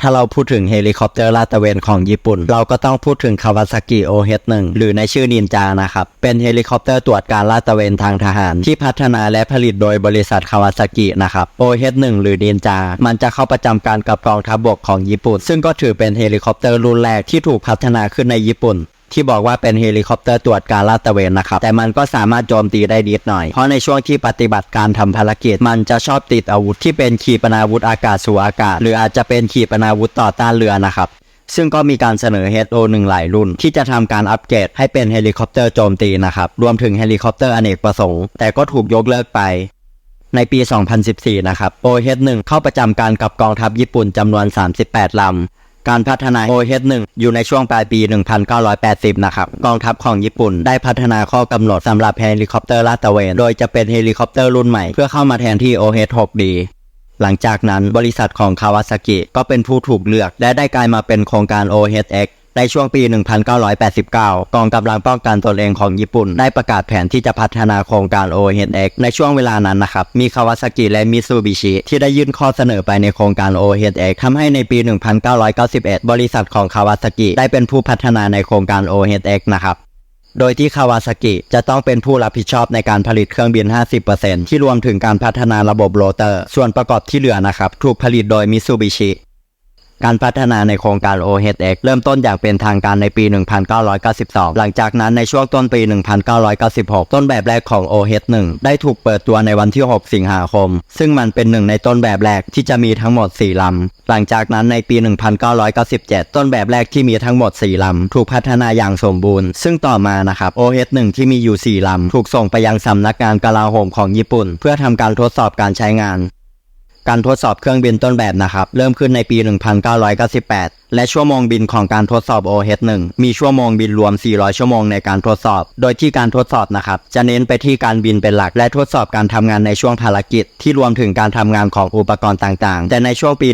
ถ้าเราพูดถึงเฮลิคอปเตอร์ลาดตระเวนของญี่ปุ่น เราก็ต้องพูดถึงคาวาซากิโอเฮดหนึ่งหรือในชื่อนินจานะครับ เป็นเฮลิคอปเตอร์ตรวจการลาดตระเวนทางทหาร ที่พัฒนาและผลิตโดยบริษัทคาวาซากินะครับโอเฮดหนึ่งหรือนินจา มันจะเข้าประจำการกับกองทัพบบกของญี่ปุ่น ซึ่งก็ถือเป็นเฮลิคอปเตอร์รุ่นแรกที่ถูกพัฒนาขึ้นในญี่ปุ่น ที่บอกว่าเป็นเฮลิคอปเตอร์ตรวจการลาดตระเวนนะครับ แต่มันก็สามารถโจมตีได้นิดหน่อย เพราะในช่วงที่ปฏิบัติการทำภารกิจ มันจะชอบติดอาวุธที่เป็นขีปนาวุธอากาศสู่อากาศ หรืออาจจะเป็นขีปนาวุธต่อต้านเรือนะครับซึ่งก็มีการเสนอ HO1 หลายรุ่น ที่จะทำการอัปเกรดให้เป็นเฮลิคอปเตอร์โจมตีนะครับ รวมถึงเฮลิคอปเตอร์อเนกประสงค์ แต่ก็ถูกยกเลิกไป ในปี 2014 นะครับ OH1 เข้าประจำการกับกองทัพญี่ปุ่นจำนวน 38 ลำ การพัฒนาโอเฮดหนึ่งอยู่ในช่วงปลายปี 1980 นะครับ กองทัพของญี่ปุ่นได้พัฒนาข้อกำหนดสำหรับเฮลิคอปเตอร์ลาดตระเวน โดยจะเป็นเฮลิคอปเตอร์รุ่นใหม่เพื่อเข้ามาแทนที่โอเฮด 6D หลังจากนั้นบริษัทของคาวาซากิก็เป็นผู้ถูกเลือก และได้กลายมาเป็นโครงการ OHX ในช่วงปี 1989 กองกำลังป้องกันตนเองของญี่ปุ่น ได้ประกาศแผนที่จะพัฒนาโครงการ OHX ในช่วงเวลานั้นนะครับ มีคาวาซากิและมิตซูบิชิที่ได้ยื่นข้อเสนอไปในโครงการ OHX ทำให้ในปี 1991 บริษัทของคาวาซากิได้เป็นผู้พัฒนาในโครงการ OHX นะครับโดยที่คาวาซากิจะต้องเป็นผู้รับผิดชอบในการผลิตเครื่องบิน 50%ที่รวมถึงการพัฒนาระบบโรเตอร์ ส่วนประกอบที่เหลือนะครับ ถูกผลิตโดยมิตซูบิชิ การพัฒนาในโครงการ OHX เริ่มต้นอย่างเป็นทางการในปี 1992 หลังจากนั้นในช่วงต้นปี 1996 ต้นแบบแรกของ OH1 ได้ถูกเปิดตัวในวันที่ 6 สิงหาคม ซึ่งมันเป็นหนึ่งในต้นแบบแรกที่จะมีทั้งหมด 4 ลำ หลังจากนั้นในปี 1997 ต้นแบบแรกที่มีทั้งหมด 4 ลำ ถูกพัฒนาอย่างสมบูรณ์ ซึ่งต่อมานะครับ OH1 ที่มีอยู่ 4 ลำ ถูกส่งไปยังสำนักงานกลาโหมของญี่ปุ่น เพื่อทำการทดสอบการใช้งาน การทดสอบเครื่องบินต้นแบบนะครับ เริ่มขึ้นในปี 1998 และชั่วโมงบินของการทดสอบ OH1 มีชั่วโมงบินรวม 400 ชั่วโมงในการทดสอบ โดยที่การทดสอบนะครับ จะเน้นไปที่การบินเป็นหลัก และทดสอบการทำงานในช่วงภารกิจ ที่รวมถึงการทำงานของอุปกรณ์ต่างๆ แต่ในช่วงปี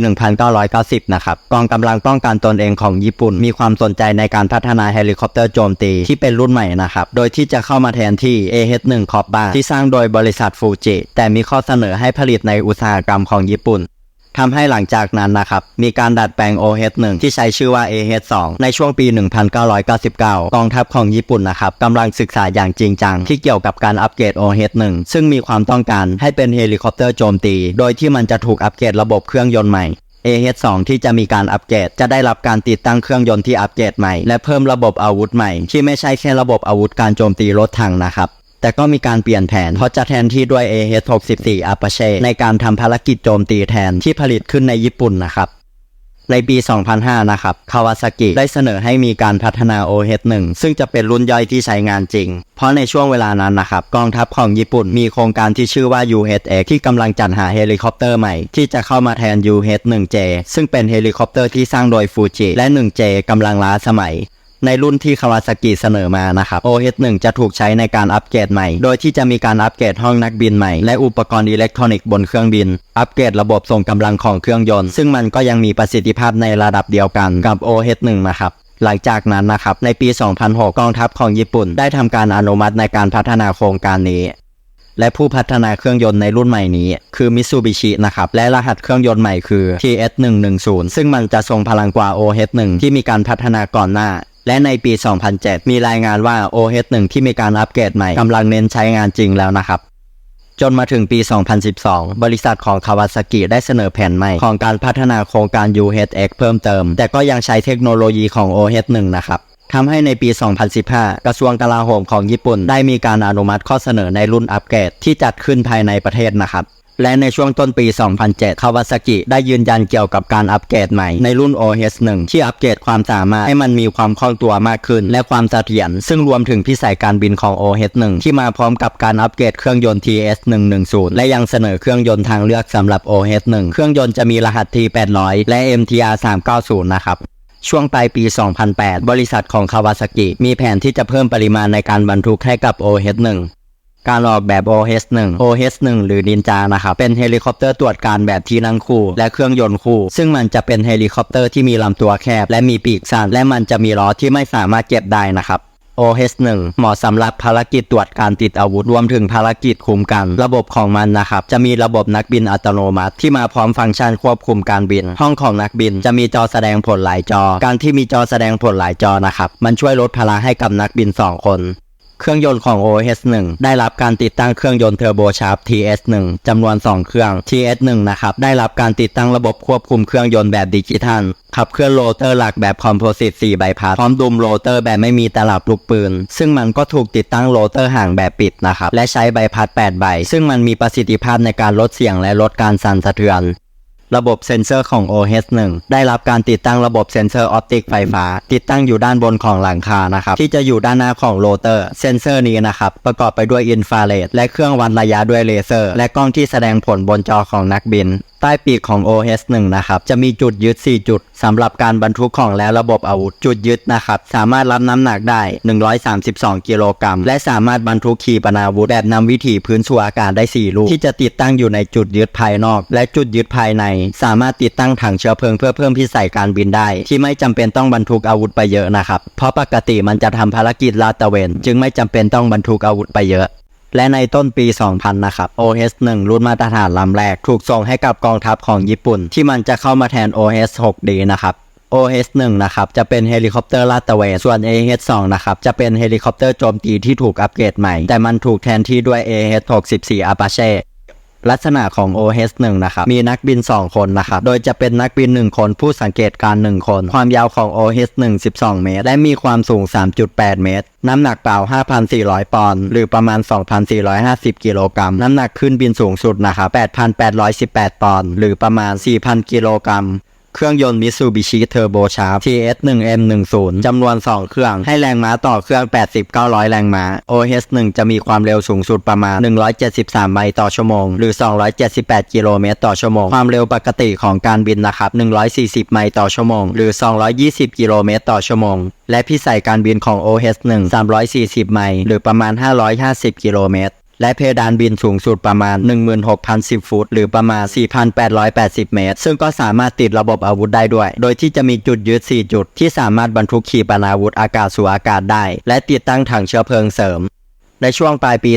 1990 นะครับ กองกำลังป้องกันตนเองของญี่ปุ่น มีความสนใจในการพัฒนาเฮลิคอปเตอร์โจมตีที่เป็นรุ่นใหม่นะครับ โดยที่จะเข้ามาแทนที่ AH1 c o b b a ที่สร้างโดยบริษัทฟูจิ แต่มีข้อเสนอให้ผลิตในอุตสาหกรรมของญี่ปุ่นทำให้หลังจากนั้นนะครับ มีการดัดแปลง OH1 ที่ใช้ชื่อว่า AH2 ในช่วงปี 1999 กองทัพของญี่ปุ่นนะครับกำลังศึกษาอย่างจริงจัง ที่เกี่ยวกับการอัปเกรด OH1 ซึ่งมีความต้องการให้เป็นเฮลิคอปเตอร์โจมตี โดยที่มันจะถูกอัปเกรดระบบเครื่องยนต์ใหม่ AH2 ที่จะมีการอัปเกรด จะได้รับการติดตั้งเครื่องยนต์ที่อัปเกรดใหม่ และเพิ่มระบบอาวุธใหม่ ที่ไม่ใช่แค่ระบบอาวุธการโจมตีรถถังนะครับ แต่ก็มีการเปลี่ยนแผน เพราะจะแทนที่ด้วย AH-64 Apache ในการทำภารกิจโจมตีแทนที่ผลิตขึ้นในญี่ปุ่นนะครับ ในปี 2005 นะครับคาวาซากิได้เสนอให้มีการพัฒนา OH1 ซึ่งจะเป็นรุ่นย่อยที่ใช้งานจริง เพราะในช่วงเวลานั้นนะครับ กองทัพของญี่ปุ่นมีโครงการที่ชื่อว่า UHX ที่กำลังจัดหาเฮลิคอปเตอร์ใหม่ ที่จะเข้ามาแทน UH1J ซึ่งเป็นเฮลิคอปเตอร์ที่สร้างโดยฟูจิและ 1J กำลังล้าสมัย ในรุ่นที่คาวาซากิเสนอมานะครับ OH1 จะถูกใช้ในการอัปเกรดใหม่ โดยที่จะมีการอัปเกรดห้องนักบินใหม่ และอุปกรณ์อิเล็กทรอนิกส์บนเครื่องบิน อัปเกรดระบบส่งกำลังของเครื่องยนต์ ซึ่งมันก็ยังมีประสิทธิภาพในระดับเดียวกันกับ OH1 นะครับหลังจากนั้นนะครับ ในปี 2006 กองทัพของญี่ปุ่น ได้ทำการอนุมัติในการพัฒนาโครงการนี้ และผู้พัฒนาเครื่องยนต์ในรุ่นใหม่นี้ คือมิ t ซูบิชินะครับ และรหัสเครื่องยนต์ใหม่คือ TS110 ซึ่งมันจะทรงพลังกว่า OH1 ที่มีการพัฒนาก่อนหน้า และในปี 2007 มีรายงานว่า OH1 ที่มีการอัปเกรดใหม่กำลังเน้นใช้งานจริงแล้วนะครับ จนมาถึงปี 2012 บริษัทของคาวาซากิได้เสนอแผนใหม่ของการพัฒนาโครงการ UHX เพิ่มเติม แต่ก็ยังใช้เทคโนโลยีของ OH1 นะครับทำให้ในปี 2015 กระทรวงกลาโหมของญี่ปุ่น ได้มีการอนุมัติข้อเสนอในรุ่นอัปเกรดที่จัดขึ้นภายในประเทศนะครับ และในช่วงต้นปี 2007 คาวาซากิได้ยืนยันเกี่ยวกับการอัปเกรดใหม่ในรุ่น OS1 ที่อัปเกรดความสามารถให้มันมีความคล่องตัวมากขึ้น และความเสถียรซึ่งรวมถึงพิสัยการบินของ OS1 ที่มาพร้อมกับการอัปเกรดเครื่องยนต์ TS110 และยังเสนอเครื่องยนต์ทางเลือกสำหรับ OS1 เครื่องยนต์จะมีรหัส T800 และ MTR 390 นะครับช่วงปลายปี 2008 บริษัทของคาวาซากิมีแผนที่จะเพิ่มปริมาณในการบรรทุกให้กับ OH1 การออกแบบ OH1 OH1 หรือนินจานะครับ เป็นเฮลิคอปเตอร์ตรวจการแบบที่นั่งคู่ และเครื่องยนต์คู่ ซึ่งมันจะเป็นเฮลิคอปเตอร์ที่มีลำตัวแคบ และมีปีกสั้นและมันจะมีล้อที่ไม่สามารถเก็บได้นะครับ OH1 เหมาะสำหรับภารกิจตรวจการติดอาวุธรวมถึงภารกิจคุมกัน ระบบของมันนะครับ จะมีระบบนักบินอัตโนมัติ ที่มาพร้อมฟังก์ชันควบคุมการบิน ห้องของนักบินจะมีจอแสดงผลหลายจอ การที่มีจอแสดงผลหลายจอนะครับ มันช่วยลดภาระให้กับนักบิน 2 คน เครื่องยนต์ของ OS1 ได้รับการติดตั้งเครื่องยนต์เทอร์โบชาร์ป TS1 จำนวน 2 เครื่อง TS1 นะครับ ได้รับการติดตั้งระบบควบคุมเครื่องยนต์แบบดิจิทัล ขับเคลื่อนโรเตอร์หลักแบบคอมโพสิต4ใบพัด พร้อมดุมโรเตอร์แบบไม่มีตลับลูกปืน ซึ่งมันก็ถูกติดตั้งโรเตอร์ห่างแบบปิดนะครับ และใช้ใบพัด 8 ใบ ซึ่งมันมีประสิทธิภาพในการลดเสียงและลดการสั่นสะเทือน ระบบเซ็นเซอร์ของ OS1 ได้รับการติดตั้งระบบเซ็นเซอร์ออปติกไฟฟ้า ติดตั้งอยู่ด้านบนของหลังคานะครับที่จะอยู่ด้านหน้าของโรเตอร์ เซ็นเซอร์นี้นะครับประกอบไปด้วยอินฟราเรดและเครื่องวัดระยะด้วยเลเซอร์ และกล้องที่แสดงผลบนจอของนักบินใต้ปีกของ OS1 นะครับ จะมีจุดยึด 4 จุดสำหรับการบรรทุกของและระบบอาวุธ จุดยึดนะครับ สามารถรับน้ำหนักได้ 132 กิโลกรัม และสามารถบรรทุกขีปนาวุธแบบนำวิถีพื้นสู่อากาศได้ 4 ลูก ที่จะติดตั้งอยู่ในจุดยึดภายนอก และจุดยึดภายใน สามารถติดตั้งถังเชื้อเพลิงเพื่อเพิ่มพิสัยการบินได้ ที่ไม่จำเป็นต้องบรรทุกอาวุธไปเยอะนะครับ เพราะปกติมันจะทำภารกิจลาดตระเวน จึงไม่จำเป็นต้องบรรทุกอาวุธไปเยอะ และในต้นปี 2000 นะครับ OS1 รุ่นมาตรฐานลำแรก ถูกส่งให้กับกองทัพของญี่ปุ่น ที่มันจะเข้ามาแทน OS6D นะครับ OS1 นะครับ จะเป็นเฮลิคอปเตอร์ลาดตระเวน ส่วน AH2 นะครับ จะเป็นเฮลิคอปเตอร์โจมตีที่ถูกอัปเกรดใหม่ แต่มันถูกแทนที่ด้วย AH64 Apache ลักษณะของ OS1 นะครับ มีนักบิน 2 คนนะครับ โดยจะเป็นนักบิน 1 คนผู้สังเกตการ 1 คน ความยาวของ OS1 12 เมตร และมีความสูง 3.8 เมตร น้ำหนักเปล่า 5,400 ปอนด์ หรือประมาณ 2,450 กิโลกรัม น้ำหนักขึ้นบินสูงสุดนะครับ 8,818 ปอนด์ หรือประมาณ 4,000 กิโลกรัม เครื่องยนต์ Mitsubishi Turbo Charge TS1M10 จำนวน 2 เครื่อง ให้แรงม้าต่อเครื่อง 80-900 แรงม้า OS1 จะมีความเร็วสูงสุดประมาณ 173 ไมล์ต่อชั่วโมง หรือ 278 กิโลเมตรต่อชั่วโมง ความเร็วปกติของการบินนะครับ 140 ไมล์ต่อชั่วโมง หรือ 220 กิโลเมตรต่อชั่วโมง และพิสัยการบินของ OS1 340 ไมล์ หรือประมาณ 550 กิโลเมตร และเพดานบินสูงสุดประมาณ 16,010 ฟุต หรือประมาณ 4,880 เมตร ซึ่งก็สามารถติดระบบอาวุธได้ด้วย โดยที่จะมีจุดยึด 4 จุด ที่สามารถบรรทุกขีปนาวุธอากาศสู่อากาศได้ และติดตั้งถังเชื้อเพลิงเสริม ในช่วงปลายปี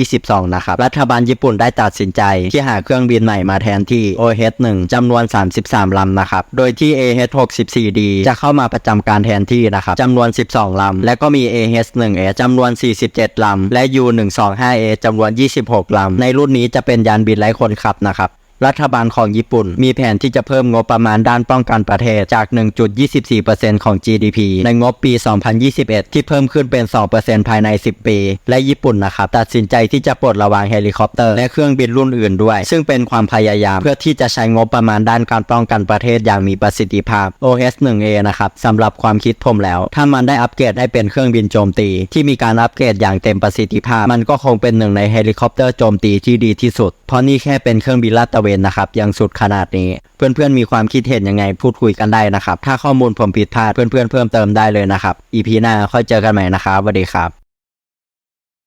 2022 นะครับ รัฐบาลญี่ปุ่นได้ตัดสินใจที่หาเครื่องบินใหม่มาแทนที่ OH1 จำนวน 33 ลำนะครับ โดยที่ AH64D จะเข้ามาประจำการแทนที่นะครับจำนวน 12 ลำ และก็มี AH1A จำนวน 47 ลำ และ U125A จำนวน 26 ลำ ในรุ่นนี้จะเป็นยานบินไร้คนขับนะครับ รัฐบาลของญี่ปุ่น มีแผนที่จะเพิ่มงบประมาณด้านป้องกันประเทศจาก 1.24%ของ GDP ในงบปี 2021 ที่เพิ่มขึ้นเป็น 2%ภายใน 10 ปี และญี่ปุ่นนะครับ ตัดสินใจที่จะปลดระวางเฮลิคอปเตอร์และเครื่องบินรุ่นอื่นด้วย ซึ่งเป็นความพยายามเพื่อที่จะใช้งบประมาณด้านการป้องกันประเทศอย่างมีประสิทธิภาพ OS1A นะครับสำหรับความคิดผมแล้ว ถ้ามันได้อัปเกรดให้เป็นเครื่องบินโจมตี ที่มีการอัปเกรดอย่างเต็มประสิทธิภาพ มันก็คงเป็นหนึ่งในเฮลิคอปเตอร์โจมตีที่ดีที่สุด เพราะนี่แค่เป็นเครื่องบินลาดตระเวนนะครับยังสุดขนาดนี้ เพื่อนๆมีความคิดเห็นยังไงพูดคุยกันได้นะครับ ถ้าข้อมูลผมผิดพลาดเพื่อนๆเพิ่มเติมได้เลยนะครับ EP หน้าค่อยเจอกันใหม่นะครับสวัสดีครับ